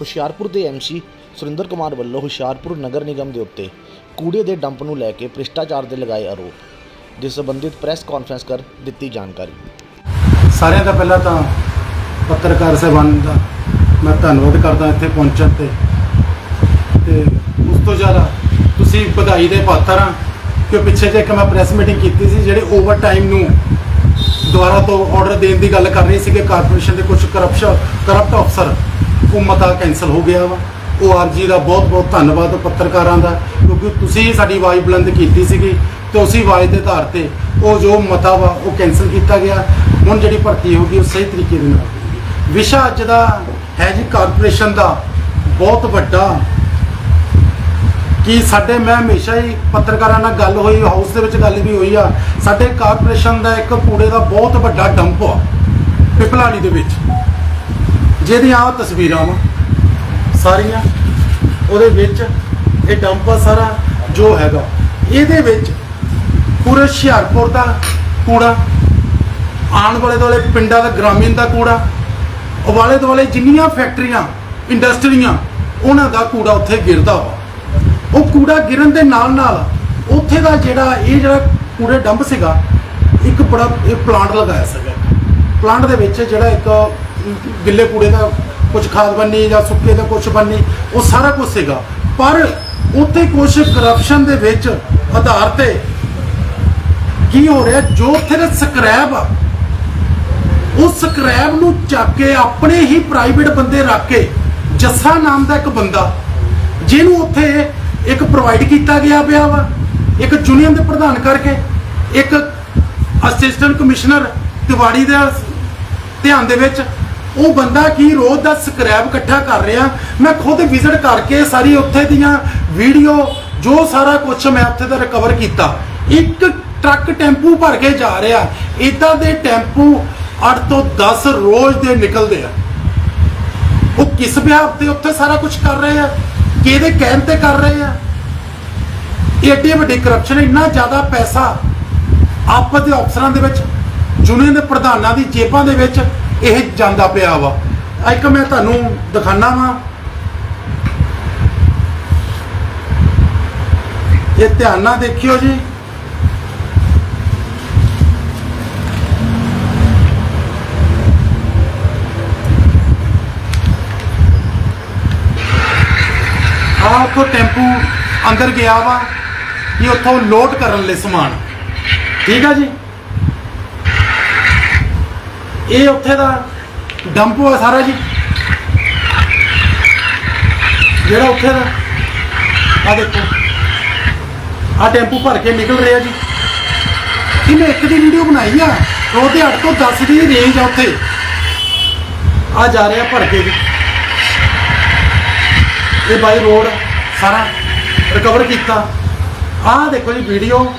ਹੁਸ਼ਿਆਰਪੁਰ ਦੇ ਐਮਸੀ ਸੁਰਿੰਦਰ ਕੁਮਾਰ ਵੱਲੋਂ ਹੁਸ਼ਿਆਰਪੁਰ ਨਗਰ ਨਿਗਮ ਦੇ ਉੱਤੇ ਕੂੜੇ ਦੇ ਡੰਪ ਨੂੰ ਲੈ ਕੇ ਭ੍ਰਿਸ਼ਟਾਚਾਰ ਦੇ ਲਗਾਏ ਆਰੋਪ, ਜਿਸ ਸੰਬੰਧਿਤ ਪ੍ਰੈਸ ਕਾਨਫਰੰਸ ਕਰ ਦਿੱਤੀ ਜਾਣਕਾਰੀ। ਸਾਰਿਆਂ ਦਾ ਪਹਿਲਾਂ ਤਾਂ ਪੱਤਰਕਾਰ ਸਹਿਬਾਨ ਦਾ ਮੈਂ ਧੰਨਵਾਦ ਕਰਦਾ ਇੱਥੇ ਪਹੁੰਚਣ ਤੇ। ਤੇ ਉਸ ਤੋਂ ਜ਼ਿਆਦਾ ਤੁਸੀਂ ਵਧਾਈ ਦੇ ਪਾਤਰ ਆ ਕਿ ਪਿੱਛੇ ਜੇ ਇੱਕ ਮੈਂ ਪ੍ਰੈਸ ਮੀਟਿੰਗ ਕੀਤੀ ਸੀ ਜਿਹੜੇ ਓਵਰ ਟਾਈਮ ਨੂੰ ਦੁਬਾਰਾ ਤੋਂ ਆਰਡਰ ਦੇਣ ਦੀ ਗੱਲ ਕਰ ਰਹੇ ਸੀਗੇ ਕਾਰਪੋਰੇਸ਼ਨ ਦੇ ਕੁਝ ਕਰਪਸ਼ਨ ਕਰਪਟ ਅਫਸਰ ਉਹ ਮਤਾ ਕੈਨਸਲ ਹੋ ਗਿਆ ਵਾ। ਉਹ ਆਰਜੀ ਦਾ ਬਹੁਤ ਬਹੁਤ ਧੰਨਵਾਦ ਪੱਤਰਕਾਰਾਂ ਦਾ, ਕਿਉਂਕਿ ਤੁਸੀਂ ਹੀ ਸਾਡੀ ਆਵਾਜ਼ ਬੁਲੰਦ ਕੀਤੀ ਸੀਗੀ ਤੇ ਉਸੇ ਆਵਾਜ਼ ਦੇ ਆਧਾਰ ਤੇ ਉਹ ਜੋ ਮਤਾ ਵਾ, ਉਹ ਕੈਨਸਲ ਕੀਤਾ ਗਿਆ। ਹੁਣ ਜਿਹੜੀ ਭਰਤੀ ਹੋਗੀ ਉਹ ਸਹੀ ਤਰੀਕੇ ਦੇ ਨਾਲ ਵਿਸ਼ਾ ਅੱਜ ਦਾ ਹੈ ਜੀ ਕਾਰਪੋਰੇਸ਼ਨ ਦਾ ਬਹੁਤ ਵੱਡਾ। ਕਿ ਸਾਡੇ, ਮੈਂ ਹਮੇਸ਼ਾ ਹੀ ਪੱਤਰਕਾਰਾਂ ਨਾਲ ਗੱਲ ਹੋਈ ਹਾਊਸ ਦੇ ਵਿੱਚ ਗੱਲ ਵੀ ਹੋਈ ਆ। ਸਾਡੇ ਕਾਰਪੋਰੇਸ਼ਨ ਦਾ ਇੱਕ ਕੂੜੇ ਦਾ ਬਹੁਤ ਵੱਡਾ ਡੰਪ ਆ, ਪਿਪਲਾਣੀ ਦੇ ਵਿੱਚ। ਜਿਹਦੀਆਂ ਆਹ ਤਸਵੀਰਾਂ ਵਾ, ਸਾਰੀਆਂ, ਉਹਦੇ ਵਿੱਚ ਇਹ ਡੰਪ ਆ ਸਾਰਾ ਜੋ ਹੈਗਾ। ਇਹਦੇ ਵਿੱਚ ਪੂਰੇ ਹੁਸ਼ਿਆਰਪੁਰ ਦਾ ਕੂੜਾ, ਆਉਣ ਵਾਲੇ ਦੁਆਲੇ ਪਿੰਡਾਂ ਦਾ ਗ੍ਰਾਮੀਣ ਦਾ ਕੂੜਾ, ਉਵਾਲੇ ਦੁਆਲੇ ਜਿੰਨੀਆਂ ਫੈਕਟਰੀਆਂ, ਇੰਡਸਟਰੀਆਂ, ਉਹਨਾਂ ਦਾ ਕੂੜਾ ਉੱਥੇ ਗਿਰਦਾ ਵਾ। ਉਹ ਕੂੜਾ ਗਿਰਨ ਦੇ ਨਾਲ ਨਾਲ ਉੱਥੇ ਦਾ ਜਿਹੜਾ, ਇਹ ਜਿਹੜਾ ਕੂੜੇ ਡੰਪ ਸੀਗਾ, ਇੱਕ ਬੜਾ, ਇਹ ਪਲਾਂਟ ਲਗਾਇਆ ਸੀਗਾ। ਪਲਾਂਟ ਦੇ ਵਿੱਚ ਜਿਹੜਾ ਇੱਕ ਗਿੱਲੇ ਕੂੜੇ ਦਾ ਕੁਝ ਖਾਦ ਬੰਨੀ ਜਾਂ ਸੁੱਕੇ ਦਾ ਕੁਝ ਬੰਨੀ ਉਹ ਸਾਰਾ ਕੁਝ ਸੀਗਾ। ਪਰ ਉੱਥੇ ਕੁਝ ਕਰਪਸ਼ਨ ਦੇ ਵਿੱਚ ਆਧਾਰ ਤੇ ਕੀ ਹੋ ਰਿਹਾ, ਜੋ ਉੱਥੇ ਦਾ ਸਕ੍ਰੈਪ ਆ ਉਸ ਸਕ੍ਰੈਬ ਨੂੰ ਚੱਕ ਕੇ ਆਪਣੇ ਹੀ ਪ੍ਰਾਈਵੇਟ ਬੰਦੇ ਰੱਖ ਕੇ ਜੱਸਾ ਨਾਮ ਦਾ ਇੱਕ ਬੰਦਾ, ਜਿਹਨੂੰ ਉੱਥੇ ਇੱਕ ਪ੍ਰੋਵਾਈਡ ਕੀਤਾ ਗਿਆ ਪਿਆ ਵਾ, ਇੱਕ ਯੂਨੀਅਨ ਦੇ ਪ੍ਰਧਾਨ ਕਰਕੇ, ਇੱਕ ਅਸਿਸਟੈਂਟ ਕਮਿਸ਼ਨਰ ਤਿਵਾੜੀ ਦੇ ਧਿਆਨ ਦੇ ਵਿੱਚ ਉਹ ਬੰਦਾ ਕੀ ਰੋਜ਼ ਦਾ ਸਕ੍ਰੈਪ ਇਕੱਠਾ ਕਰ ਰਿਹਾ? ਮੈਂ ਖੁਦ ਵਿਜ਼ਿਟ ਕਰਕੇ ਸਾਰੀ ਉੱਥੇ ਦੀਆਂ ਵੀਡੀਓ ਜੋ ਸਾਰਾ ਕੁਝ ਮੈਂ ਉੱਥੇ ਦਾ ਰਿਕਵਰ ਕੀਤਾ। ਇੱਕ ਟਰੱਕ ਟੈਂਪੂ ਭਰ ਕੇ ਜਾ ਰਿਹਾ। ਇਦਾਂ ਦੇ ਟੈਂਪੂ 8 ਤੋਂ 10 ਰੋਜ਼ ਦੇ ਨਿਕਲਦੇ ਆ। ਉਹ ਕਿਸ ਵਿਆਹ ਤੇ ਉੱਥੇ ਸਾਰਾ ਕੁਝ ਕਰ ਰਹੇ ਆ? ਕਿਹਦੇ ਕਹਿਣ ਤੇ ਕਰ ਰਹੇ ਆ? ਏਡੀ ਵੱਡੀ ਕਰਪਸ਼ਨ ਇੰਨਾ ਜ਼ਿਆਦਾ ਪੈਸਾ ਆਪਸ ਦੇ ਅਫਸਰਾਂ ਦੇ ਵਿੱਚ ਯੂਨੀਅਨ ਦੇ ਪ੍ਰਧਾਨਾਂ ਦੀ ਜੇਬਾਂ ਦੇ ਵਿੱਚ ਇਹ ਜਾਂਦਾ ਪਿਆ ਵਾ। ਇੱਕ ਮੈਂ ਤੁਹਾਨੂੰ ਦਿਖਾਣਾ ਵਾ। ਇਹ ਧਿਆਨ ਨਾਲ ਦੇਖਿਓ ਜੀ। ਆਹ ਉੱਥੋਂ ਟੈਂਪੂ ਅੰਦਰ ਗਿਆ ਵਾ ਇਹ ਉੱਥੋਂ ਲੋਡ ਕਰਨ ਲਈ ਸਮਾਨ। ਠੀਕ ਆ ਜੀ? ਇਹ ਉੱਥੇ ਦਾ ਡੰਪ ਆ ਸਾਰਾ ਜੀ। ਜਿਹੜਾ ਉੱਥੇ ਦਾ ਆ ਦੇਖੋ। ਆ ਟੈਂਪੂ ਭਰ ਕੇ ਨਿਕਲ ਰਿਹਾ ਜੀ। ਇਹਨੇ ਇੱਕ ਦੀ ਵੀਡੀਓ ਬਣਾਈ ਆ। ਉਹਦੇ 8 ਤੋਂ 10 ਦੀ ਰੇਂਜ ਆ ਉੱਥੇ। ਆ ਜਾ ਰਿਹਾ ਭਰ ਕੇ ਜੀ। ਇਹ ਬਾਈ ਰੋਡ ਸਾਰਾ ਰਿਕਵਰ ਕੀਤਾ। ਆਹ ਦੇਖੋ ਜੀ ਵੀਡੀਓ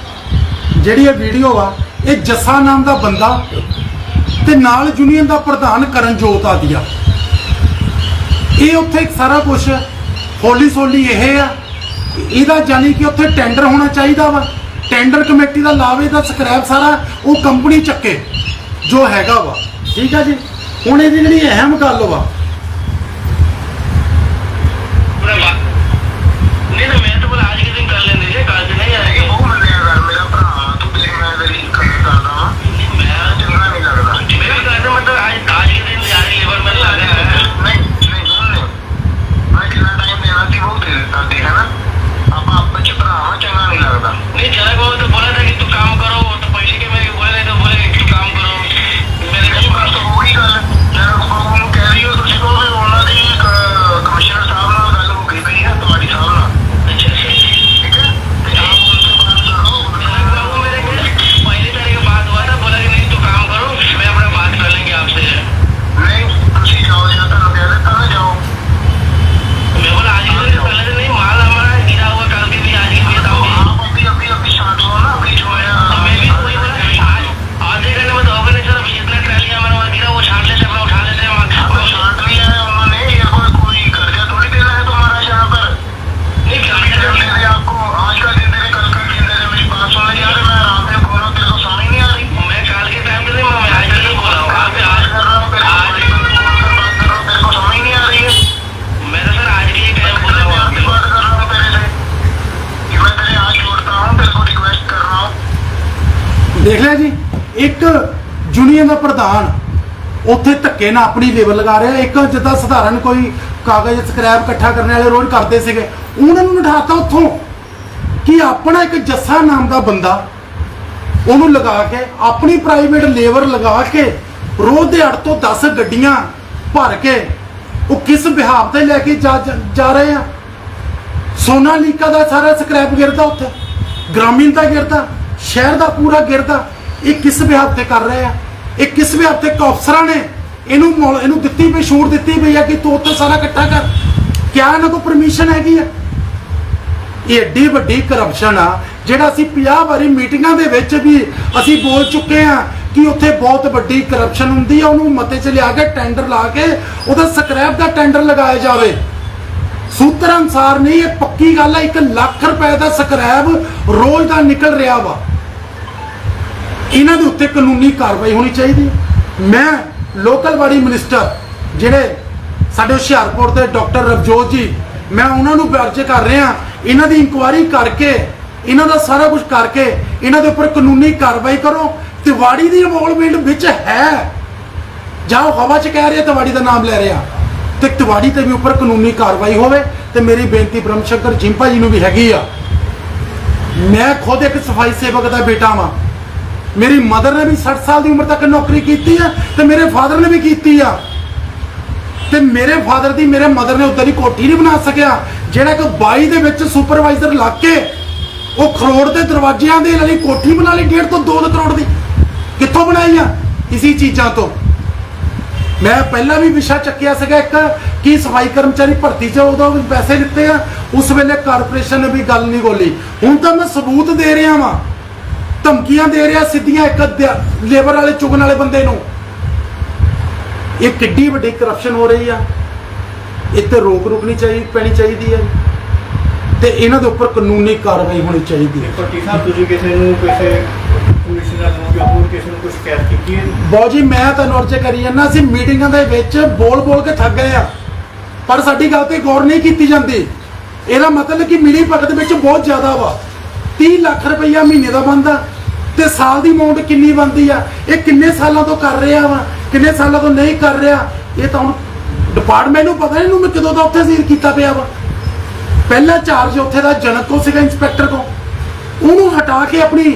ਜਿਹੜੀ ਇਹ ਵੀਡੀਓ ਆ, ਇਹ ਜੱਸਾ ਨਾਮ ਦਾ ਬੰਦਾ ਤੇ ਨਾਲ ਯੂਨੀਅਨ ਦਾ ਪ੍ਰਧਾਨ ਕਰਨਜੋਤ ਆਦੀਆ। ਇਹ ਉੱਥੇ ਸਾਰਾ ਕੁਝ ਹੌਲੀ ਹੌਲੀ ਇਹ ਆ। ਇਹਦਾ ਜਾਨੀ ਕਿ ਉੱਥੇ ਟੈਂਡਰ ਹੋਣਾ ਚਾਹੀਦਾ ਵਾ। ਟੈਂਡਰ ਕਮੇਟੀ ਦਾ ਲਾਵੇ ਦਾ ਸਕ੍ਰੈਪ ਸਾਰਾ ਉਹ ਕੰਪਨੀ ਚੱਕੇ, ਜੋ ਹੈਗਾ ਵਾ। ਠੀਕ ਆ ਜੀ? ਹੁਣ ਇਹਦੀ ਜਿਹੜੀ ਅਹਿਮ ਗੱਲ ਵਾ ਪ੍ਰਧਾਨ। ਉੱਥੇ ਧੱਕੇ ਨਾਲ ਆਪਣੀ ਲੇਬਰ ਲਗਾ ਰਿਹਾ ਇੱਕ ਜਿੱਦਾਂ ਸਧਾਰਨ ਕੋਈ ਕਾਗਜ਼ ਸਕ੍ਰੈਪ ਇਕੱਠਾ ਕਰਨ ਵਾਲੇ ਰੋਜ਼ ਕਰਦੇ ਸੀਗੇ। ਉਹਨਾਂ ਨੂੰ ਉਠਾਤਾ ਉੱਥੋਂ। ਕਿ ਆਪਣਾ ਇੱਕ ਜੱਸਾ ਨਾਮ ਦਾ ਬੰਦਾ ਉਹਨੂੰ ਲਗਾ ਕੇ, ਆਪਣੀ ਪ੍ਰਾਈਵੇਟ ਲੇਬਰ ਲਗਾ ਕੇ, ਰੋਜ਼ ਦੇ 8 ਤੋਂ 10 ਗੱਡੀਆਂ ਭਰ ਕੇ ਉਹ ਕਿਸ ਬਿਹਾਵ ਤੇ ਲੈ ਕੇ ਜਾ ਰਹੇ ਆ? ਸੋਨਾ ਸੋਨਾਲੀਕਾ ਦਾ ਸਾਰਾ ਸਕ੍ਰੈਪ ਗਿਰਦਾ ਉੱਥੇ। ਗ੍ਰਾਮੀਣ ਦਾ ਗਿਰਦਾ। ਸ਼ਹਿਰ ਦਾ ਪੂਰਾ ਗਿਰਦਾ। ਇਹ ਕਿਸ ਵਿਆਹ ਤੇ ਕਰ ਰਹੇ ਆ? ਇਹ ਕਿਸ ਵਿਆਹ ਤੇ ਕੌਫਸਰਾਂ ਨੇ ਇਹਨੂੰ ਇਹਨੂੰ ਦਿੱਤੀ ਪਈ ਛੂਟ ਦਿੱਤੀ ਪਈ ਆ ਕਿ ਤੂੰ ਉੱਥੇ ਸਾਰਾ ਇਕੱਠਾ ਕਰ। ਕਿਆ ਇਹਨਾਂ ਕੋਲ ਪਰਮਿਸ਼ਨ ਹੈਗੀ ਆ? ਇਹ ਏਡੀ ਵੱਡੀ ਕਰਪਸ਼ਨ ਆ, ਜਿਹੜਾ ਅਸੀਂ 50 ਵਾਰੀ ਮੀਟਿੰਗਾਂ ਦੇ ਵਿੱਚ ਵੀ ਅਸੀਂ ਬੋਲ ਚੁੱਕੇ ਆ ਕਿ ਉੱਥੇ ਬਹੁਤ ਵੱਡੀ ਕਰਪਸ਼ਨ ਹੁੰਦੀ ਆ, ਉਹਨੂੰ ਮਤੇ 'ਚ ਲਿਆ ਕੇ ਟੈਂਡਰ ਲਾ ਕੇ ਉਹਦਾ ਸਕ੍ਰੈਪ ਦਾ ਟੈਂਡਰ ਲਗਾਇਆ ਜਾਵੇ। ਸੂਤਰ ਅਨਸਾਰ ਨਹੀਂ, ਇਹ ਪੱਕੀ ਗੱਲ ਹੈ 1 ਲੱਖ ਰੁਪਏ ਦਾ ਸਕ੍ਰੈਪ ਰੋਜ਼ ਦਾ ਨਿਕਲ ਰਿਹਾ ਵਾ। ਇਹਨਾਂ ਦੇ ਉੱਤੇ ਕਾਨੂੰਨੀ ਕਾਰਵਾਈ ਹੋਣੀ ਚਾਹੀਦੀ ਹੈ। ਮੈਂ ਲੋਕਲ ਬਾਡੀ ਮਿਨਿਸਟਰ ਜਿਹੜੇ ਸਾਡੇ ਹੁਸ਼ਿਆਰਪੁਰ ਦੇ ਡਾਕਟਰ ਰਵਜੋਤ ਜੀ, ਮੈਂ ਉਹਨਾਂ ਨੂੰ ਅਰਜ਼ ਕਰ ਰਿਹਾ ਇਹਨਾਂ ਦੀ ਇਨਕੁਆਇਰੀ ਕਰਕੇ, ਇਹਨਾਂ ਦਾ ਸਾਰਾ ਕੁਝ ਕਰਕੇ ਇਹਨਾਂ ਦੇ ਉੱਪਰ ਕਾਨੂੰਨੀ ਕਾਰਵਾਈ ਕਰੋ। ਤਿਵਾੜੀ ਦੀ ਇਨਵੋਲਵਮੈਂਟ ਵਿੱਚ ਹੈ। ਜਾਂ ਉਹ ਹਵਾ 'ਚ ਕਹਿ ਰਿਹਾ, ਤਿਵਾੜੀ ਦਾ ਨਾਮ ਲੈ ਰਿਹਾ। ਤੇ ਤਿਵਾੜੀ ਤੇ ਵੀ ਉੱਪਰ ਕਾਨੂੰਨੀ ਕਾਰਵਾਈ ਹੋਵੇ ਤੇ ਮੇਰੀ ਬੇਨਤੀ ਬ੍ਰਹਮ ਸ਼ੰਕਰ ਜਿੰਪਾ ਜੀ ਨੂੰ ਵੀ ਹੈਗੀ ਆ। ਮੈਂ ਖੁਦ ਇੱਕ ਸਫ਼ਾਈ ਸੇਵਕ ਦਾ ਬੇਟਾ ਵਾਂ। ਮੇਰੀ ਮਦਰ ਨੇ ਵੀ 60 ਸਾਲ ਦੀ ਉਮਰ ਤੱਕ ਨੌਕਰੀ ਕੀਤੀ ਆ ਤੇ ਮੇਰੇ ਫਾਦਰ ਨੇ ਵੀ ਕੀਤੀ ਆ। ਤੇ ਮੇਰੇ ਫਾਦਰ ਦੀ ਮੇਰੇ ਮਦਰ ਨੇ ਉਦਾਂ ਦੀ ਕੋਠੀ ਨਹੀਂ ਬਣਾ ਸਕਿਆ। ਜਿਹੜਾ ਕਿ 22 ਦੇ ਵਿੱਚ ਸੁਪਰਵਾਈਜ਼ਰ ਲੱਗ ਕੇ ਉਹ ਖਰੋੜ ਦੇ ਦਰਵਾਜ਼ਿਆਂ ਦੇ ਲਈ ਕੋਠੀ ਬਣਾ ਲਈ 1.5 ਤੋਂ 2 ਕਰੋੜ ਦੀ। ਕਿੱਥੋਂ ਬਣਾਈ ਆ? ਇਸੀ ਚੀਜ਼ਾਂ ਤੋਂ। ਮੈਂ ਪਹਿਲਾਂ ਵੀ ਵਿਸ਼ਾ ਚੱਕਿਆ ਸੀਗਾ ਇੱਕ, ਕਿ ਸਫ਼ਾਈ ਕਰਮਚਾਰੀ ਭਰਤੀ 'ਚ ਉਦੋਂ ਪੈਸੇ ਦਿੱਤੇ ਆ, ਉਸ ਵੇਲੇ ਕਾਰਪੋਰੇਸ਼ਨ ਨੇ ਵੀ ਗੱਲ ਨਹੀਂ ਬੋਲੀ। ਹੁਣ ਤਾਂ ਮੈਂ ਸਬੂਤ ਦੇ ਰਿਹਾ ਵਾਂ। ਧਮਕੀਆਂ ਦੇ ਰਿਹਾ ਸਿੱਧੀਆਂ ਇੱਕ ਲੇਬਰ ਵਾਲੇ ਚੁਗਣ ਵਾਲੇ ਬੰਦੇ ਨੂੰ। ਇਹ ਕਿੱਡੀ ਵੱਡੀ ਕਰਪਸ਼ਨ ਹੋ ਰਹੀ ਆ। ਤੇ ਰੋਕ ਰੁਕਣੀ ਚਾਹੀਦੀ ਪੈਣੀ ਚਾਹੀਦੀ ਹੈ। ਤੇ ਇਹਨਾਂ ਦੇ ਉੱਪਰ ਕਾਨੂੰਨੀ ਕਾਰਵਾਈ ਹੋਣੀ ਚਾਹੀਦੀ ਹੈ। ਪੱਟੀ ਸਾਹਿਬ ਤੁਸੀਂ ਕਿਸੇ ਨੂੰ ਕਿਸੇ ਕਮਿਸ਼ਨਰ ਨੂੰ ਜਾਂ ਹੋਰ ਕਿਸੇ ਨੂੰ ਕੁਝ ਸ਼ਿਕਾਇਤ ਕੀਤੀ ਹੈ? ਬਾਊ ਜੀ ਮੈਂ ਤੁਹਾਨੂੰ ਅਰਜ਼ ਕਰੀ ਜਾਂਦਾ ਅਸੀਂ ਮੀਟਿੰਗਾਂ ਦੇ ਵਿੱਚ ਬੋਲ ਬੋਲ ਕੇ ਥੱਕ ਗਏ ਆ। ਪਰ ਸਾਡੀ ਗੱਲ ਤੇ ਗੌਰ ਨਹੀਂ ਕੀਤੀ ਜਾਂਦੀ। ਇਹਦਾ ਮਤਲਬ ਕਿ ਮਿਲੀ ਭਗਤ ਵਿੱਚ ਬਹੁਤ ਜ਼ਿਆਦਾ ਵਾ। 30 ਲੱਖ ਰੁਪਈਆ ਮਹੀਨੇ ਦਾ ਬੰਦਾ। ਤੇ ਸਾਲ ਦੀ ਅਮਾਉਂਟ ਕਿੰਨੀ ਬਣਦੀ ਆ? ਇਹ ਕਿੰਨੇ ਸਾਲਾਂ ਤੋਂ ਕਰ ਰਿਹਾ ਵਾ? ਕਿੰਨੇ ਸਾਲਾਂ ਤੋਂ ਨਹੀਂ ਕਰ ਰਿਹਾ? ਇਹ ਤਾਂ ਹੁਣ ਡਿਪਾਰਟਮੈਂਟ ਨੂੰ ਪਤਾ ਨਹੀਂ ਇਹਨੂੰ ਮੈਂ ਕਦੋਂ ਦਾ ਉੱਥੇ ਸੀਲ ਕੀਤਾ ਪਿਆ ਵਾ। ਪਹਿਲਾ ਚਾਰਜ ਉੱਥੇ ਦਾ ਜਨਕ ਕੋ ਸੀਗਾ ਇੰਸਪੈਕਟਰ ਤੋਂ ਉਹਨੂੰ ਹਟਾ ਕੇ ਆਪਣੀ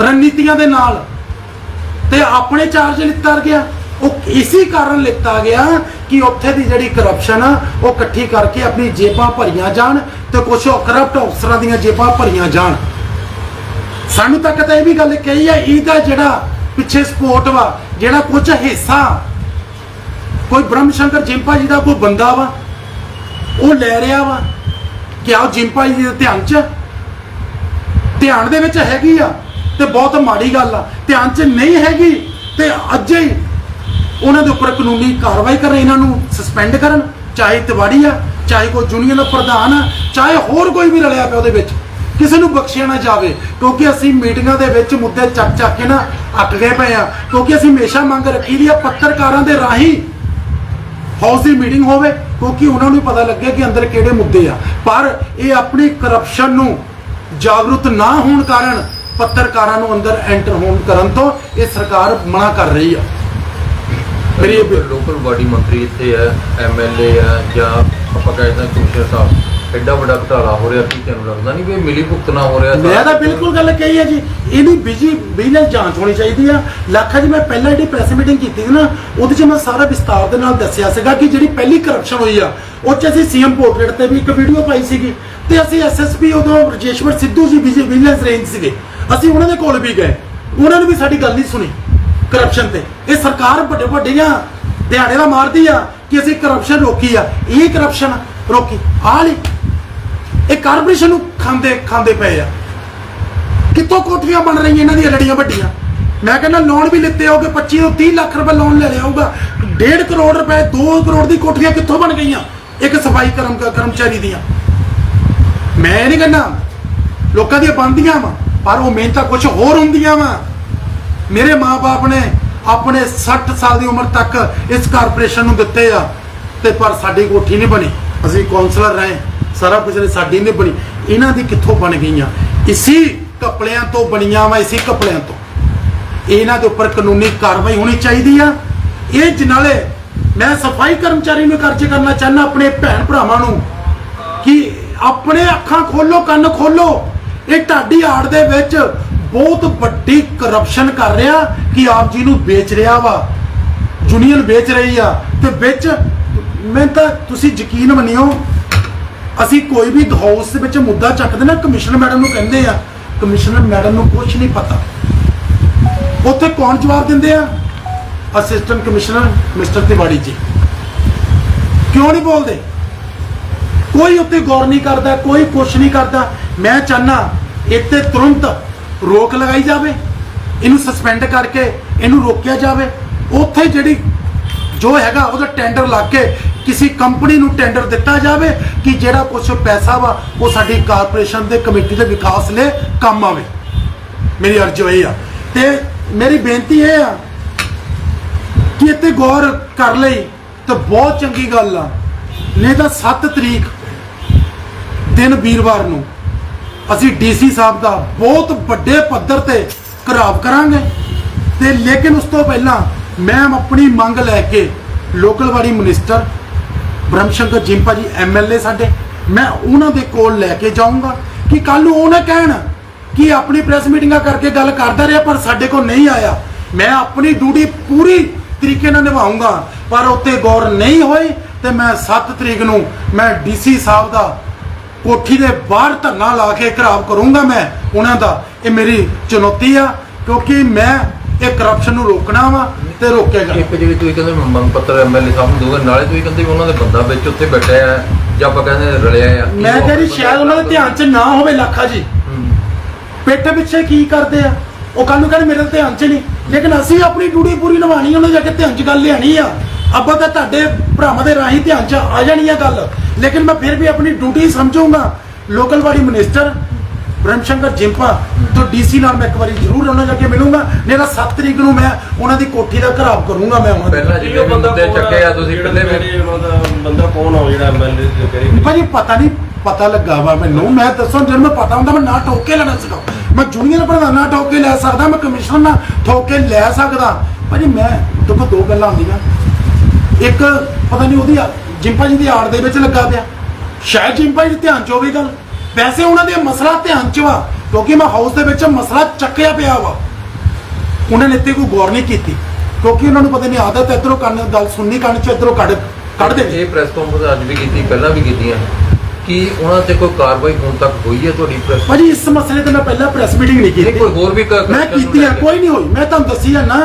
ਰਣਨੀਤੀਆਂ ਦੇ ਨਾਲ ਤੇ ਆਪਣੇ ਚਾਰਜ ਲਿੱਤਾ ਗਿਆ। ਉਹ ਇਸੇ ਕਾਰਨ ਲਿੱਤਾ ਗਿਆ ਕਿ ਉੱਥੇ ਦੀ ਜਿਹੜੀ ਕਰਪਸ਼ਨ ਆ, ਉਹ ਇਕੱਠੀ ਕਰਕੇ ਆਪਣੀ ਜੇਬਾਂ ਭਰੀਆਂ ਜਾਣ ਤੇ ਕੁਝ ਕਰਪਟ ਅਫਸਰਾਂ ਦੀਆਂ ਜੇਬਾਂ ਭਰੀਆਂ ਜਾਣ। ਸਾਨੂੰ ਤੱਕ ਤਾਂ ਇਹ ਵੀ ਗੱਲ ਕਹੀ ਆ, ਇਹਦਾ ਜਿਹੜਾ ਪਿੱਛੇ ਸਪੋਰਟ ਵਾ, ਜਿਹੜਾ ਕੁਝ ਹਿੱਸਾ, ਕੋਈ ਬ੍ਰਹਮ ਸ਼ੰਕਰ ਜਿੰਪਾ ਜੀ ਦਾ ਕੋਈ ਬੰਦਾ ਵਾ, ਉਹ ਲੈ ਰਿਹਾ ਵਾ ਕਿ ਆਓ ਜਿੰਪਾ ਜੀ ਦੇ ਧਿਆਨ 'ਚ। ਧਿਆਨ ਦੇ ਵਿੱਚ ਹੈਗੀ ਆ ਤੇ ਬਹੁਤ ਮਾੜੀ ਗੱਲ ਆ। ਧਿਆਨ 'ਚ ਨਹੀਂ ਹੈਗੀ ਤੇ ਅੱਜ ਹੀ ਉਹਨਾਂ ਦੇ ਉੱਪਰ ਕਾਨੂੰਨੀ ਕਾਰਵਾਈ ਕਰਨ, ਇਹਨਾਂ ਨੂੰ ਸਸਪੈਂਡ ਕਰਨ, ਚਾਹੇ ਤਿਵਾੜੀ ਆ, ਚਾਹੇ ਕੋਈ ਯੂਨੀਅਨ ਪ੍ਰਧਾਨ ਆ, ਚਾਹੇ ਹੋਰ ਕੋਈ ਵੀ ਰਲਿਆ ਪਿਆ ਉਹਦੇ ਵਿੱਚ। ਕਿਸੇ ਨੂੰ ਬਖਸ਼ਿਆ ਨਾ ਜਾਵੇ। ਕਿਉਂਕਿ ਅਸੀਂ ਮੀਟਿੰਗਾਂ ਦੇ ਵਿੱਚ ਮੁੱਦੇ ਚੱਕ ਚੱਕ ਕੇ ਨਾ ਅੱਕ ਗਏ ਪਏ ਆ ਕਿਉਂਕਿ ਅਸੀਂ ਹਮੇਸ਼ਾ ਮੰਗ ਰੱਖੀ ਦੀ ਆ ਪੱਤਰਕਾਰਾਂ ਦੇ ਰਾਹੀਂ ਹਾਊਸ ਦੀ ਮੀਟਿੰਗ ਹੋਵੇ ਕਿਉਂਕਿ ਉਹਨਾਂ ਨੂੰ ਪਤਾ ਲੱਗੇ ਕਿ ਅੰਦਰ ਕਿਹੜੇ ਮੁੱਦੇ ਆ। ਪਰ ਇਹ ਆਪਣੀ ਕਰਪਸ਼ਨ ਨੂੰ ਜਾਗਰੂਕ ਨਾ ਹੋਣ ਕਾਰਨ ਪੱਤਰਕਾਰਾਂ ਨੂੰ ਅੰਦਰ ਐਂਟਰ ਹੋਣ ਕਰਨ ਤੋਂ ਇਹ ਸਰਕਾਰ ਮਨਾ ਕਰ ਰਹੀ ਆ। ਮੇਰੀ ਲੋਕਲ ਬਾਡੀ ਮੰਤਰੀ ਇੱਥੇ ਹੈ ਐਮਐਲਏ ਹੈ ਜਾਂ ਆਪਾਂ ਕਹਿੰਦੇ ਕਮਿਸ਼ਨਰ ਸਾਹਿਬ। ਐਡਾ ਵੱਡਾ ਘਟਾਲਾ ਹੋ ਰਿਹਾ ਕੀ ਤੁਹਾਨੂੰ ਲੱਗਦਾ ਨਹੀਂ ਵੀ ਮਿਲੀ ਭੁਗਤ ਨਾ ਹੋ ਰਿਹਾ ਮੈਂ ਤਾਂ ਬਿਲਕੁਲ ਗੱਲ ਕਹੀ ਹੈ ਜੀ ਇਹਦੀ ਬਿਜ਼ੀ ਵਿਜੀਲੈਂਸ ਜਾਂਚ ਹੋਣੀ ਚਾਹੀਦੀ ਆ। ਲੱਖਾ ਜੀ ਮੈਂ ਪਹਿਲਾਂ ਜਿਹੜੀ ਪ੍ਰੈਸ ਮੀਟਿੰਗ ਕੀਤੀ ਸੀ ਨਾ ਉਹਦੇ 'ਚ ਮੈਂ ਸਾਰਾ ਵਿਸਤਾਰ ਦੇ ਨਾਲ ਦੱਸਿਆ ਸੀਗਾ ਕਿ ਜਿਹੜੀ ਪਹਿਲੀ ਕਰਪਸ਼ਨ ਹੋਈ ਆ ਉਹ 'ਚ ਅਸੀਂ ਸੀਐਮ ਪੋਰਟਰੇਟ ਤੇ ਵੀ ਇੱਕ ਵੀਡੀਓ ਪਾਈ ਸੀਗੀ ਤੇ ਅਸੀਂ ਐਸਐਸਪੀ ਉਦੋਂ ਰਜੇਸ਼ਵਰ ਸਿੱਧੂ ਜੀ ਵਿਜੀਲੈਂਸ ਰੇਂਜ ਸੀਗੇ। ਅਸੀਂ ਉਹਨਾਂ ਦੇ ਕੋਲ ਵੀ ਗਏ। ਉਹਨਾਂ ਨੇ ਵੀ ਸਾਡੀ ਗੱਲ ਨਹੀਂ ਸੁਣੀ ਕਰਪਸ਼ਨ ਤੇ। ਇਹ ਸਰਕਾਰ ਵੱਡੇ ਵੱਡੀਆਂ ਦਿਹਾੜੇ ਦਾ ਮਾਰਦੀ ਆ ਕਿ ਅਸੀਂ ਕਰਪਸ਼ਨ ਰੋਕੀ ਆ। ਇਹ ਕਰਪਸ਼ਨ ਰੋਕੀ। ਆਹ ਲਈ ਇਹ ਕਾਰਪੋਰੇਸ਼ਨ ਨੂੰ ਖਾਂਦੇ ਖਾਂਦੇ ਪਏ ਆ। ਕਿੱਥੋਂ ਕੋਠੀਆਂ ਬਣ ਰਹੀਆਂ ਇਹਨਾਂ ਦੀਆਂ ਲੜੀਆਂ ਵੱਡੀਆਂ? ਮੈਂ ਕਹਿੰਦਾ ਲੋਨ ਵੀ ਲਿੱਤੇ ਹੋਗੇ 25 ਤੋਂ 30 ਲੱਖ ਰੁਪਏ ਲੋਨ ਲੈ ਲਿਆ ਹੋਊਗਾ। 1.5 ਕਰੋੜ ਰੁਪਏ 2 ਕਰੋੜ ਦੀ ਕੋਠੀਆਂ ਕਿੱਥੋਂ ਬਣ ਗਈਆਂ? ਇੱਕ ਸਫ਼ਾਈ ਕਰਮ, ਕਰਮਚਾਰੀ ਦੀਆਂ। ਮੈਂ ਨਹੀਂ ਕਹਿੰਦਾ ਲੋਕਾਂ ਦੀਆਂ ਬਣਦੀਆਂ ਵਾ, ਪਰ ਉਹ ਮਿਹਨਤਾਂ ਕੁਝ ਹੋਰ ਹੁੰਦੀਆਂ ਵਾ। ਮੇਰੇ ਮਾਪੇ ਨੇ ਆਪਣੇ 60 ਸਾਲ ਦੀ ਉਮਰ ਤੱਕ ਇਸ ਕਾਰਪੋਰੇਸ਼ਨ ਨੂੰ ਦਿੱਤੇ ਆ, ਤੇ ਪਰ ਸਾਡੀ ਕੋਠੀ ਨਹੀਂ ਬਣੀ। ਅਸੀਂ ਕਾਉਂਸਲਰ ਰਹੇ, ਸਾਰਾ ਕੁਝ ਸਾਡੀ ਨਹੀਂ ਬਣੀ। ਇਹਨਾਂ ਦੀ ਕਿੱਥੋਂ ਬਣ ਗਈਆਂ? ਇਸੀ ਕਪੜਿਆਂ ਤੋਂ ਬਣੀਆਂ ਵਾ, ਇਸੇ ਕਪੜਿਆਂ ਤੋਂ। ਇਹਨਾਂ ਦੇ ਉੱਪਰ ਕਾਨੂੰਨੀ ਕਾਰਵਾਈ ਹੋਣੀ ਚਾਹੀਦੀ ਆ। ਇਹ ਜਨਾਲੇ ਮੈਂ ਸਫ਼ਾਈ ਕਰਮਚਾਰੀ ਨੂੰ ਕਰਜ ਕਰਨਾ ਚਾਹੁੰਦਾ, ਆਪਣੇ ਭੈਣ ਭਰਾਵਾਂ ਨੂੰ, ਕਿ ਆਪਣੇ ਅੱਖਾਂ ਖੋਲੋ, ਕੰਨ ਖੋਲੋ। ਇਹ ਢਾਡੀ ਆੜ ਦੇ ਵਿੱਚ ਬਹੁਤ ਵੱਡੀ ਕਰਪਸ਼ਨ ਕਰ ਰਿਹਾ ਕਿ ਆਪ ਜੀ ਨੂੰ ਵੇਚ ਰਿਹਾ ਵਾ। ਯੂਨੀਅਨ ਵੇਚ ਰਹੀ ਆ ਤੇ ਵਿੱਚ ਮੈਂ ਤਾਂ ਤੁਸੀਂ ਯਕੀਨ ਮੰਨਿਓ, ਅਸੀਂ ਕੋਈ ਵੀ ਹਾਊਸ ਦੇ ਵਿੱਚ ਮੁੱਦਾ ਚੱਕਦੇ ਨਾ, ਕਮਿਸ਼ਨਰ ਮੈਡਮ ਨੂੰ ਕਹਿੰਦੇ ਆ, ਕਮਿਸ਼ਨਰ ਮੈਡਮ ਨੂੰ ਕੁਝ ਨਹੀਂ ਪਤਾ। ਉੱਥੇ ਕੌਣ ਜਵਾਬ ਦਿੰਦੇ ਆ? ਅਸਿਸਟੈਂਟ ਕਮਿਸ਼ਨਰ, ਮਿਸਟਰ ਤਿਵਾੜੀ ਜੀ। ਕਿਉਂ ਨਹੀਂ ਬੋਲਦੇ? ਕੋਈ ਉੱਤੇ ਗੌਰ ਨਹੀਂ ਕਰਦਾ, ਕੋਈ ਕੁਛ ਨਹੀਂ ਕਰਦਾ। ਮੈਂ ਚਾਹਨਾ ਇੱਥੇ ਤੁਰੰਤ ਰੋਕ ਲਗਾਈ ਜਾਵੇ, ਇਹਨੂੰ ਸਸਪੈਂਡ ਕਰਕੇ ਇਹਨੂੰ ਰੋਕਿਆ ਜਾਵੇ। ਉੱਥੇ ਜਿਹੜੀ ਜੋ ਹੈਗਾ, ਉਹਦਾ ਟੈਂਡਰ ਲੱਗ ਕੇ ਕਿਸੇ ਕੰਪਨੀ ਨੂੰ ਟੈਂਡਰ ਦਿੱਤਾ ਜਾਵੇ ਕਿ ਜਿਹੜਾ ਕੁਝ ਪੈਸਾ ਵਾ, ਉਹ ਸਾਡੀ ਕਾਰਪੋਰੇਸ਼ਨ ਦੇ ਕਮੇਟੀ ਦੇ ਵਿਕਾਸ ਲਈ ਕੰਮ ਆਵੇ। ਮੇਰੀ ਅਰਜ਼ੀ ਇਹ ਆ। ਤੇ ਮੇਰੀ ਬੇਨਤੀ ਇਹ ਆ ਕਿ ਇੱਥੇ ਗੌਰ ਕਰ ਲਈ ਤਾਂ ਬਹੁਤ ਚੰਗੀ ਗੱਲ ਆ। ਨਹੀਂ ਤਾਂ 7 ਤਰੀਕ ਦਿਨ ਵੀਰਵਾਰ ਨੂੰ ਅਸੀਂ ਡੀਸੀ ਸਾਹਿਬ ਦਾ ਬਹੁਤ ਵੱਡੇ ਪੱਧਰ ਤੇ ਘਰਾਵ ਕਰਾਂਗੇ। ਤੇ ਲੇਕਿਨ ਉਸ ਤੋਂ ਪਹਿਲਾਂ ਮੈਂ ਆਪਣੀ ਮੰਗ ਲੈ ਕੇ ਲੋਕਲ ਵਾੜੀ ਮਿਨਿਸਟਰ ਬ੍ਰਹਮਸ਼ੰਕਰ ਜਿੰਪਾ ਜੀ ਐਮਐਲਏ ਸਾਡੇ, ਮੈਂ ਉਹਨਾਂ ਦੇ ਕੋਲ ਲੈ ਕੇ ਜਾਊਂਗਾ ਕਿ ਕੱਲ ਨੂੰ ਉਹ ਨਾ ਕਹਿਣ ਕਿ ਆਪਣੀ ਪ੍ਰੈਸ ਮੀਟਿੰਗਾਂ ਕਰਕੇ ਗੱਲ ਕਰਦਾ ਰਿਹਾ, ਪਰ ਸਾਡੇ ਕੋਲ ਨਹੀਂ ਆਇਆ। ਮੈਂ ਆਪਣੀ ਡਿਊਟੀ ਪੂਰੀ ਤਰੀਕੇ ਨਾਲ ਨਿਭਾਉਂਗਾ ਪਰ ਉੱਤੇ ਗੌਰ ਨਹੀਂ ਹੋਈ ਤੇ ਮੈਂ 7 ਤਰੀਕ ਨੂੰ ਮੈਂ ਡੀਸੀ ਸਾਹਿਬ ਦਾ ਕੋਠੀ ਦੇ ਬਾਹਰ ਧਰਨਾ ਲਾ ਕੇ ਘਰਾਵ ਕਰੂੰਗਾ ਮੈਂ ਉਹਨਾਂ ਦਾ। ਇਹ ਮੇਰੀ ਚੁਣੌਤੀ ਆ, ਕਿਉਂਕਿ ਮੈਂ ਇਹ ਕਰਪਸ਼ਨ ਨੂੰ ਰੋਕਣਾ ਵਾ ਤੇ ਰੋਕੇਗਾ ਇੱਕ ਜਿਹੜੀ ਤੁਸੀਂ ਕਹਿੰਦੇ ਮੰਗ ਪੱਤਰ ਐਮਐਲਏ ਸਾਹਿਬ ਨੂੰ ਦੋਗੇ ਨਾਲੇ ਤੁਸੀਂ ਕਹਿੰਦੇ ਵੀ ਉਹਨਾਂ ਦੇ ਬੰਦਾ ਵਿੱਚ ਉੱਥੇ ਬੈਠਿਆ ਹੈ ਜਾਂ ਆਪਾਂ ਕਹਿੰਦੇ ਰਲਿਆ ਆ। ਮੈਂ ਕਹਿੰਦੀ ਸ਼ਾਇਦ ਉਹਨਾਂ ਦੇ ਧਿਆਨ 'ਚ ਨਾ ਹੋਵੇ ਲੱਖਾ ਜੀ। ਪਿੱਠ ਪਿੱਛੇ ਕੀ ਕਰਦੇ ਆ? ਉਹ ਕੱਲ ਨੂੰ ਕਹਿੰਦੇ ਮੇਰੇ ਧਿਆਨ 'ਚ ਨਹੀਂ। ਲੇਕਿਨ ਅਸੀਂ ਆਪਣੀ ਡਿਊਟੀ ਪੂਰੀ ਨਿਭਾਣੀ ਉਹਨਾਂ ਜਾ ਕੇ ਧਿਆਨ 'ਚ ਗੱਲ ਲਿਆਣੀ ਆ। ਅੱਬਾ ਤਾਂ ਤੁਹਾਡੇ ਭਰਾਵਾਂ ਦੇ ਰਾਹੀਂ ਧਿਆਨ 'ਚ ਆ ਜਾਣੀ ਆ ਗੱਲ। ਲੇਕਿਨ ਮੈਂ ਫਿਰ ਵੀ ਆਪਣੀ ਡਿਊਟੀ ਸਮਝੂੰਗਾ। ਲੋਕਲ ਵਾਲੀ ਮਿਨਿਸਟਰ ਬ੍ਰਹਮ ਸ਼ੰਕਰ ਜਿੰਪਾ ਤੋਂ ਡੀਸੀ ਨਾਲ ਮੈਂ ਇੱਕ ਵਾਰੀ ਜ਼ਰੂਰ ਉਹਨਾਂ ਜਾ ਕੇ ਮਿਲੂੰਗਾ। ਨਹੀਂ ਤਾਂ 7 ਤਰੀਕ ਨੂੰ ਮੈਂ ਉਹਨਾਂ ਦੀ ਕੋਠੀ ਦਾ ਘਰਾਵ ਕਰੂੰਗਾ ਮੈਂ ਉਹਨਾਂ ਪਹਿਲਾਂ ਦੀ ਜਿਹੜੇ ਮੁੱਦੇ ਚੱਕੇ ਆ ਤੁਸੀਂ ਪਹਿਲੇ ਬੰਦਾ ਕੌਣ ਆ ਜਿਹੜਾ ਐਮਐਲਏ ਦੇ ਕਰੇ ਭਾਜੀ ਪਤਾ ਨਹੀਂ ਪਤਾ ਲੱਗਾ ਵਾ ਮੈਨੂੰ। ਮੈਂ ਦੱਸੋ ਜਦ ਮੈਂ ਪਤਾ ਹੁੰਦਾ ਮੈਂ ਨਾ ਠੋਕ ਕੇ ਲੈਣਾ ਸਕਦਾ ਮੈਂ ਜੂਨੀਅਰ ਪ੍ਰਧਾਨ ਨਾ ਠੋਕ ਕੇ ਲੈ ਸਕਦਾ ਮੈਂ ਕਮਿਸ਼ਨਰ ਨਾ ਠੋਕ ਕੇ ਲੈ ਸਕਦਾ। ਭਾਜੀ ਮੈਂ ਦੇਖੋ ਦੋ ਗੱਲਾਂ ਹੁੰਦੀਆਂ। ਇੱਕ ਪਤਾ ਨਹੀਂ ਉਹਦੀ ਜਿੰਪਾ ਜੀ ਦੀ ਆੜ ਦੇ ਵਿੱਚ ਲੱਗਾ ਪਿਆ। ਸ਼ਾਇਦ ਜਿੰਪਾ ਜੀ ਦੇ ਧਿਆਨ ਚ ਹੋਵੇ ਗੱਲ। ਵੈਸੇ ਉਹਨਾਂ ਦੇ ਮਸਲਾ ਧਿਆਨ ਚ ਵਾ ਕਿਉਂਕਿ ਮੈਂ ਹਾਊਸ ਦੇ ਵਿੱਚ ਮਸਲਾ ਚੱਕਿਆ ਪਿਆ ਵਾ। ਉਹਨਾਂ ਨੇ ਇੱਥੇ ਕੋਈ ਗੌਰ ਨਹੀਂ ਕੀਤੀ ਕਿਉਂਕਿ ਉਹਨਾਂ ਨੂੰ ਪਤਾ ਨਹੀਂ ਆਦਤ ਹੈ ਇੱਧਰੋਂ ਕੰਨ ਗੱਲ ਸੁਣਨੀ ਕੰਨ ਚ ਇੱਧਰੋਂ ਕੱਢ ਕੱਢ ਦੇ ਇਹ ਪ੍ਰੈਸ ਕਾਨਫਰੰਸ ਅੱਜ ਵੀ ਕੀਤੀ ਪਹਿਲਾਂ ਵੀ ਕੀਤੀਆਂ। ਕੀ ਉਹਨਾਂ ਤੇ ਕੋਈ ਕਾਰਵਾਈ ਹੁਣ ਤੱਕ ਹੋਈ ਹੈ ਤੁਹਾਡੀ ਪ੍ਰੈਸ ਭਾਜੀ ਇਸ ਮਸਲੇ ਤੇ ਮੈਂ ਪਹਿਲਾਂ ਪ੍ਰੈਸ ਮੀਟਿੰਗ ਨਹੀਂ ਕੀਤੀ ਕੋਈ ਹੋਰ ਵੀ ਮੈਂ ਕੀਤੀ ਹੈ? ਕੋਈ ਨਹੀਂ ਹੋਈ। ਮੈਂ ਤੁਹਾਨੂੰ ਦੱਸੀ ਹੈ ਨਾ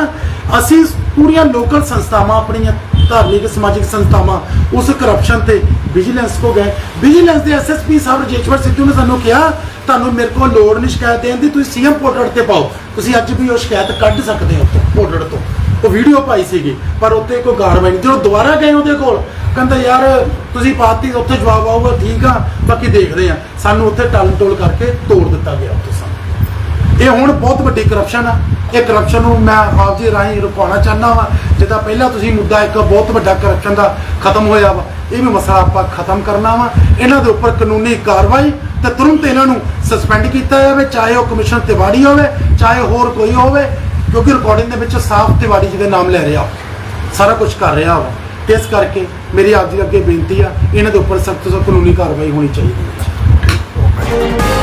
ਅਸੀਂ ਪੂਰੀਆਂ ਲੋਕਲ ਸੰਸਥਾਵਾਂ ਆਪਣੀਆਂ ਧਾਰਮਿਕ ਸਮਾਜਿਕ ਸੰਸਥਾਵਾਂ ਉਸ ਕਰਪਸ਼ਨ ਤੇ ਵਿਜੀਲੈਂਸ ਕੋ ਗਏ। ਵਿਜੀਲੈਂਸ ਦੇ ਐਸਐਸਪੀ ਸਾਹਿਬ ਰਜੇਸ਼ਵਰ ਸਿੱਧੂ ਨੇ ਸਾਨੂੰ ਕਿਹਾ, ਤੁਹਾਨੂੰ ਮੇਰੇ ਕੋਲ ਲੋੜ ਨਹੀਂ ਸ਼ਿਕਾਇਤ ਦੇਣ ਦੀ, ਤੁਸੀਂ ਸੀਐਮ ਪੋਰਟਲ ਤੇ ਪਾਓ। ਤੁਸੀਂ ਅੱਜ ਵੀ ਉਹ ਸ਼ਿਕਾਇਤ ਕੱਢ ਸਕਦੇ ਹੋ ਪੋਰਟਲ ਤੋਂ। ਉਹ ਵੀਡੀਓ ਪਾਈ ਸੀਗੀ, ਪਰ ਉੱਤੇ ਕੋਈ ਕਾਰਵਾਈ ਜਦੋਂ ਦੁਬਾਰਾ ਗਏ ਉਹਦੇ ਕੋਲ, ਕਹਿੰਦਾ, ਯਾਰ, ਤੁਸੀਂ ਪਾਤੀ, ਉੱਥੇ ਜਵਾਬ ਆਊਗਾ, ਠੀਕ ਆ, ਬਾਕੀ ਦੇਖਦੇ ਆ। ਸਾਨੂੰ ਉੱਥੇ ਟਾਲ ਟੋਲ ਕਰਕੇ ਤੋੜ ਦਿੱਤਾ ਗਿਆ ਉੱਥੇ ਸਾਨੂੰ। ਇਹ ਹੁਣ ਬਹੁਤ ਵੱਡੀ ਕਰਪਸ਼ਨ ਆ। ਇਹ ਕਰਪਸ਼ਨ ਨੂੰ ਮੈਂ ਆਪ ਜੀ ਰਾਹੀਂ ਰੁਕਾਉਣਾ ਚਾਹੁੰਦਾ ਵਾਂ। ਜਿੱਦਾਂ ਪਹਿਲਾਂ ਤੁਸੀਂ ਮੁੱਦਾ ਇੱਕ ਬਹੁਤ ਵੱਡਾ ਕਰਪਸ਼ਨ ਦਾ ਖਤਮ ਹੋਇਆ ਵਾ ਇਹ ਵੀ ਮਸਲਾ ਆਪਾਂ ਖਤਮ ਕਰਨਾ ਵਾ। ਇਹਨਾਂ ਦੇ ਉੱਪਰ ਕਾਨੂੰਨੀ ਕਾਰਵਾਈ ਤੇ ਤੁਰੰਤ ਇਹਨਾਂ ਨੂੰ ਸਸਪੈਂਡ ਕੀਤਾ ਜਾਵੇ, ਚਾਹੇ ਉਹ ਕਮਿਸ਼ਨ ਤਿਵਾੜੀ ਹੋਵੇ, ਚਾਹੇ ਹੋਰ ਕੋਈ ਹੋਵੇ, ਕਿਉਂਕਿ ਰਿਕਾਰਡਿੰਗ ਦੇ ਵਿੱਚ ਸਾਫ਼ ਤਿਵਾੜੀ ਜੀ ਦੇ ਨਾਮ ਲੈ ਰਿਹਾ। ਸਾਰਾ ਕੁਝ ਕਰ ਰਿਹਾ ਵਾ। ਤੇ ਇਸ ਕਰਕੇ ਮੇਰੀ ਆਪ ਜੀ ਅੱਗੇ ਬੇਨਤੀ ਆ, ਇਹਨਾਂ ਦੇ ਉੱਪਰ ਸਖਤ ਤੋਂ ਸਖਤ ਕਾਨੂੰਨੀ ਕਾਰਵਾਈ ਹੋਣੀ ਚਾਹੀਦੀ ਹੈ।